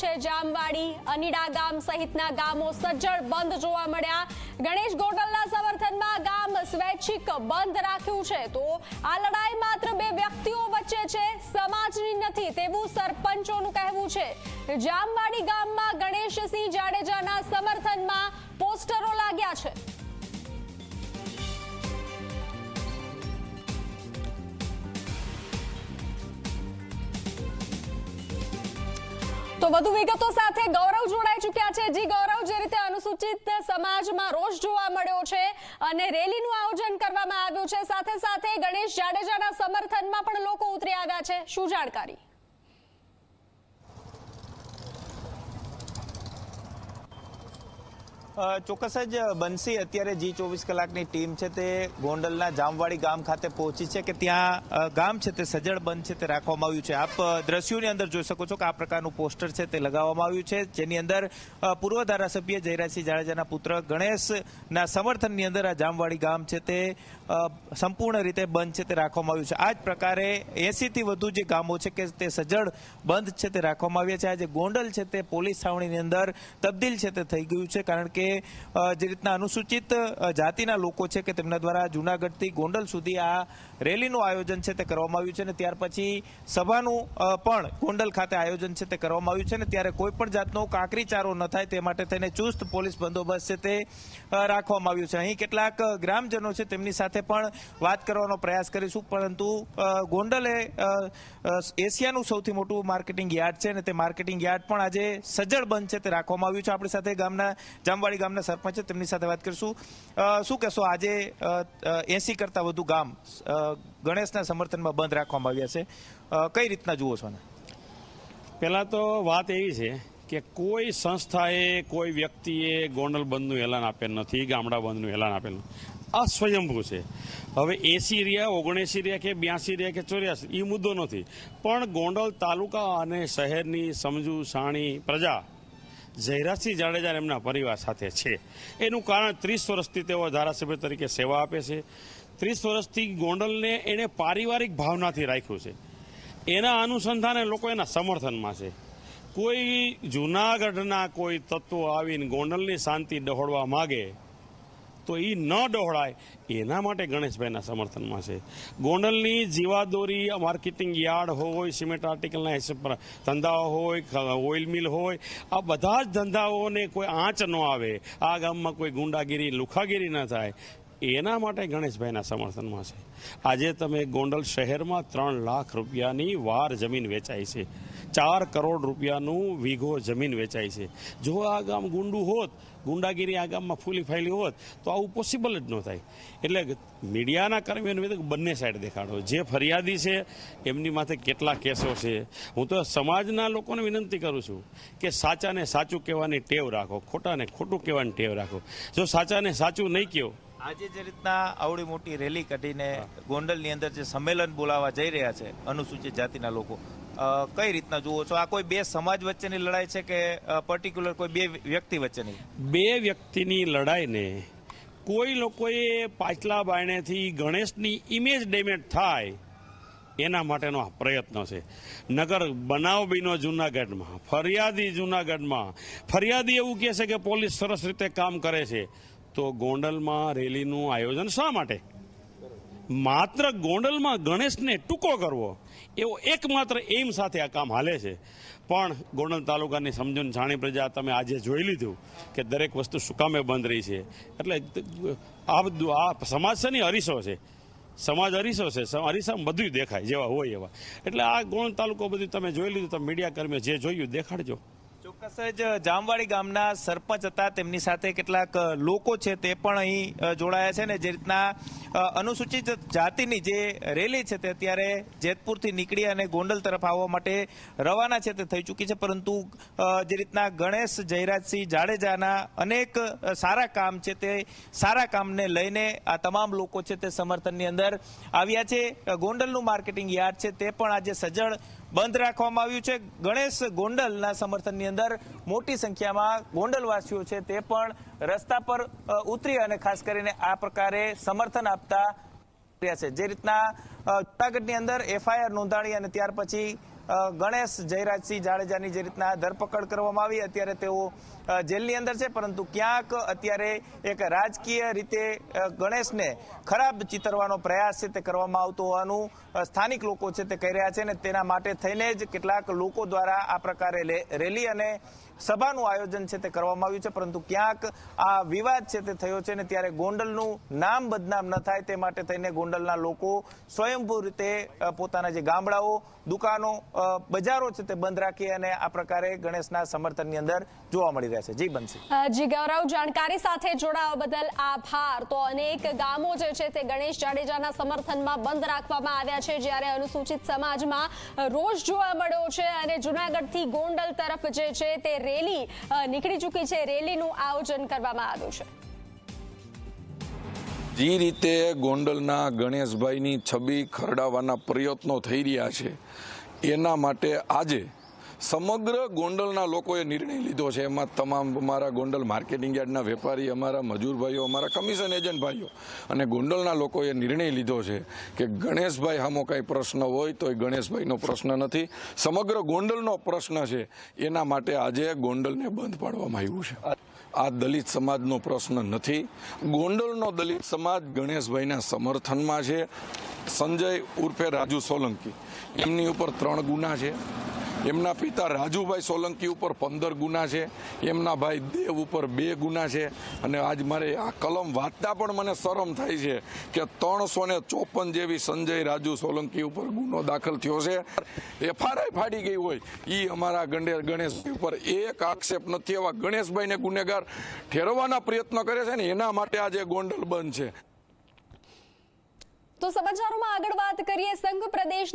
છે જામવાડી અનીડા ગામ સહિતના ગામો સજ્જડ બંધ જોવા મળ્યા. ગણેશ ગોટલના સમર્થનમાં ગામ સ્વૈચ્છિક બંધ રાખ્યું છે. તો આ લડાઈ માત્ર બે વ્યક્તિઓ વચ્ચે છે, સમાજની નથી, તેવું સરપંચોનું કહેવું છે. જામવાડી ગામમાં ગણેશસિંહ જાડેજાના સમર્થનમાં પોસ્ટરો લાગ્યા છે. તો વધુ વિગતો સાથે ગૌરવ જોડાઈ ચૂક્યા છે. જી ગૌરવ, જે રીતે અનુસૂચિત સમાજમાં રોષ જોવા મળ્યો છે અને રેલીનું આયોજન કરવામાં આવ્યું છે, સાથે સાથે ગણેશ જાડેજાના સમર્થનમાં પણ લોકો ઉતરી આવ્યા છે. શું જાણકારી? ચોક્કસ જ બંસી અત્યારે જી ચોવીસ કલાકની ટીમ છે તે ગોંડલના જામવાડી ગામ ખાતે પહોંચી છે કે ત્યાં ગામ છે તે સજ્જડ બંધ છે તે રાખવામાં આવ્યું છે. આપ દ્રશ્યોની અંદર જોઈ શકો છો કે આ પ્રકારનું પોસ્ટર છે તે લગાવવામાં આવ્યું છે, જેની અંદર પૂર્વ ધારાસભ્ય જયરાજસિંહ જાડેજાના પુત્ર ગણેશના સમર્થનની અંદર આ જામવાડી ગામ છે તે સંપૂર્ણ રીતે બંધ છે તે રાખવામાં આવ્યું છે. આ જ પ્રકારે એસીથી વધુ જે ગામો છે કે તે સજ્જડ બંધ છે તે રાખવામાં આવ્યા છે. આજે ગોંડલ છે તે પોલીસ છાવણીની અંદર તબદીલ છે તે થઈ ગયું છે કારણ કે જે રીતના અનુસૂચિત જાતિના લોકો છે કે તેમના દ્વારા જુનાગઢથી ગોંડલ સુધી આ રેલીનું આયોજન છે તે કરવામાં આવ્યું છે અને ત્યાર પછી સભાનું પણ ગોંડલ ખાતે આયોજન છે તે કરવામાં આવ્યું છે ને ત્યારે કોઈ પણ જાતનો કાકરીચારો ન થાય તે માટે થઈને ચુસ્ત પોલીસ બંદોબસ્ત છે તે રાખવામાં આવ્યું છે. અહીં કેટલાક ગ્રામજનો છે તેમની સાથે પણ વાત કરવાનો પ્રયાસ કરીશું, પરંતુ ગોંડલ એ એશિયાનું સૌથી મોટું માર્કેટિંગ યાર્ડ છે અને તે માર્કેટિંગ યાર્ડ પણ આજે સજ્જડ બંધ છે તે રાખવામાં આવ્યું છે. આપણી સાથે ગામના જામવાડી ગામના સરપંચ તેમની સાથે વાત કરીશું. શું કહેશો, આજે એસી કરતા વધુ ગામ ગણેશના સમર્થનમાં બંધ રાખવામાં આવ્યા છે. કઈ રીતના જુઓ છો પહેલાં તો વાત એવી છે કે કોઈ સંસ્થાએ, કોઈ વ્યક્તિએ ગોંડલ બંધનું એલાન આપેલ નથી, ગામડા બંધનું એલાન આપેલ આ સ્વયંભૂ છે. હવે એસી રહ્યા, ઓગણએસી રહ્યા કે બ્યાસી રહ્યા કે ચોર્યાસી એ મુદ્દો નથી. પણ ગોંડલ તાલુકા અને શહેરની સમજુ સાણી પ્રજા જયરાજસિંહ જાડેજા અને એમના પરિવાર સાથે છે. એનું કારણ ત્રીસ વર્ષથી તેઓ ધારાસભ્ય તરીકે સેવા આપે છે. ત્રીસ વર્ષથી ગોંડલને એણે પારિવારિક ભાવનાથી રાખ્યું છે. એના અનુસંધાને લોકો એના સમર્થનમાં છે. કોઈ જૂનાગઢના કોઈ તત્વો આવીને ગોંડલની શાંતિ ડહોળવા માગે તો એ ન ડહોળાય. એના માટે ગણેશભાઈના સમર્થનમાં છે. ગોંડલની જીવાદોરી, માર્કેટિંગ યાર્ડ હોય, સિમેન્ટ આર્ટિકલના હિસાબ ધંધાઓ હોય ઓઇલ મિલ હોય, આ બધા જ ધંધાઓને કોઈ આંચ ન આવે. આ ગામમાં કોઈ ગુંડાગીરી, લુખાગીરી ન થાય. એના માટે ગણેશભાઈના સમર્થનમાં છે. આજે તમે ગોંડલ શહેરમાં ત્રણ લાખ રૂપિયાની વાર જમીન વેચાઈ છે. ચાર કરોડ રૂપિયાનું વીઘો જમીન વેચાઈ છે. જો આ ગામ ગુંડું હોત, ગુંડાગીરી આ ગામમાં ફૂલી ફાયલી હોત, તો આવું પોસિબલ જ ન થાય. એટલે મીડિયાના કર્મીઓને મેં બંને સાઈડ દેખાડો. જે ફરિયાદી છે, એમની માથે કેટલા કેસો છે? હું તો સમાજના લોકોને વિનંતી કરું છું કે સાચાને સાચું કહેવાની ટેવ રાખો, ખોટાને ખોટું કહેવાની ટેવ રાખો. જો સાચાને સાચું નહીં કહો આજે જે રીતના આવડી મોટી રેલી કાઢીને ગોંડલની અંદર જે સંમેલન બોલાવવા જઈ રહ્યા છે અનુસૂચિત જાતિના લોકો કઈ રીતના જુઓ છો? આ કોઈ બે સમાજ વચ્ચેની લડાઈ છે કે પર્ટિક્યુલર કોઈ બે વ્યક્તિ વચ્ચેની? બે વ્યક્તિની લડાઈને કોઈ લોકોએ પાછલા બાયણેથી ગણેશની ઇમેજ ડેમેજ થાય એના માટેનો આ પ્રયત્ન છે. નગર બનાવ બીનો જુનાગઢમાં ફરિયાદી જુનાગઢમાં. ફરિયાદી એવું કહે છે કે પોલીસ સરસ રીતે કામ કરે છે. તો ગોંડલમાં રેલીનું આયોજન શા માટે? માત્ર ગોંડલમાં ગણેશને ટૂંકો કરવો, એવો એકમાત્ર એમ સાથે આ કામ હાલે છે. પણ ગોંડલ તાલુકાની સમજણ જાણી પ્રજા તમે આજે જોઈ લીધું કે દરેક વસ્તુ શું કામે બંધ રહી છે. એટલે આ બધું, આ સમાજ છે ને અરીસો છે. સમાજ અરીસો છે, સમ- અરીસામાં બધું દેખાય, જેવા હોય એવા. એટલે આ ગોંડલ તાલુકો બધું તમે જોઈ લીધું તમે મીડિયા કર્મીઓ જે જોયું, દેખાડજો. ચોક્કસ જ જામવાડી ગામના સરપંચ હતા. તેમની સાથે કેટલાક લોકો છે તે પણ અહીં જોડાયા છે ને જે રીતના અનુસૂચિત જાતિની જે રેલી છે તે અત્યારે જેતપુરથી નીકળી અને ગોંડલ તરફ આવવા માટે રવાના છે તે થઈ ચૂકી છે. પરંતુ જે રીતના ગણેશ, જયરાજસિંહ જાડેજાના અનેક સારા કામ છે તે સારા કામને લઈને આ તમામ લોકો છે તે સમર્થનની અંદર આવ્યા છે. ગોંડલનું માર્કેટિંગ યાર્ડ છે તે પણ આજે સજ્જડ બંધ રાખવામાં આવ્યું છે. ગણેશ ગોંડલના સમર્થનની અંદર મોટી સંખ્યામાં ગોંડલવાસીઓ છે તે પણ રસ્તા પર ઉતરી અને ખાસ કરીને આ પ્રકારે સમર્થન આપતા રહ્યા છે. જે રીતના જૂનાગઢની અંદર એફઆઈઆર નોંધાણી અને ત્યાર પછી ગણેશ જયરાજસિંહ જાડેજાની જે રીતના ધરપકડ કરવામાં આવી, અત્યારે તેઓ જેલની અંદર છે, પરંતુ ક્યાંક અત્યારે એક રાજકીય રીતે ગણેશને ખરાબ ચિતરવાનો પ્રયાસ છે, તે કરવામાં આવતો હોવાનું સ્થાનિક લોકો છે, તે કહી રહ્યા છે અને તેના માટે થઈને જ કેટલાક લોકો દ્વારા આ પ્રકારે રેલી અને સભાનું આયોજન છે, તે કરવામાં આવ્યું છે, પરંતુ ક્યાંક આ વિવાદ છે, તે થયો છે ને ત્યારે ગોંડલનું નામ બદનામ ન થાય તે માટે થઈને ગોંડલના લોકો સ્વયંભૂ રીતે પોતાના જે ગામડાઓ, દુકાનો બજારો છે, તે બંધ રાખી અને આ પ્રકારે ગણેશના સમર્થનની અંદર જોવા મળી રહ્યા છે. જી બનશે જી ગૌરવ જાણકારી સાથે જોડાવા બદલ આભાર. તો અનેક ગામો જે છે તે ગણેશ જાડેજાના સમર્થનમાં બંધ રાખવામાં આવ્યા છે જ્યારે અનુસૂચિત સમાજમાં રોષ જોવા મળ્યો છે અને જુનાગઢથી ગોંડલ તરફ જે છે તે રેલી નીકળી ચૂકી છે. રેલીનું આયોજન કરવામાં આવ્યું છે. જે રીતે ગોંડલના ગણેશભાઈની છબી ખરડાવવાના પ્રયત્નો થઈ રહ્યા છે એના માટે આજે સમગ્ર ગોંડલના લોકોએ નિર્ણય લીધો છે. એમાં તમામ અમારા ગોંડલ માર્કેટિંગ યાર્ડના વેપારી, અમારા મજૂર ભાઈઓ, અમારા કમિશન એજન્ટ ભાઈઓ અને ગોંડલના લોકોએ નિર્ણય લીધો છે કે ગણેશભાઈ આમો કાંઈ પ્રશ્ન હોય તો એ ગણેશભાઈનો પ્રશ્ન નથી. સમગ્ર ગોંડલનો પ્રશ્ન છે, એના માટે આજે ગોંડલને બંધ પાડવામાં આવ્યું છે. આ દલિત સમાજનો પ્રશ્ન નથી. ગોંડલનો દલિત સમાજ ગણેશભાઈના સમર્થનમાં છે. સંજય ઉર્ફે રાજુ સોલંકી. એમની ઉપર ત્રણ ગુના છે. એમના પિતા રાજુભાઈ સોલંકી ઉપર પંદર ગુના છે, એમના ભાઈ દેવ ઉપર બે ગુના છે, અને આજ મારે આ કલમ વાંચતા પણ મને શરમ થાય છે કે ત્રણસો ને ચોપન જેવી સંજય રાજુ સોલંકી ઉપર ગુનો દાખલ થયો છે. એફઆરઆઈ ફાડી ગઈ હોય એ અમારા ગંડે ગણેશભાઈ ઉપર એક આક્ષેપ નથી એવા ગણેશભાઈને ગુનેગાર ઠેરવવાના પ્રયત્ન કરે છે ને એના માટે આજે ગોંડલ બંધ છે. તો સમાચારોમાં આગળ વાત કરીએ, સંઘ પ્રદેશ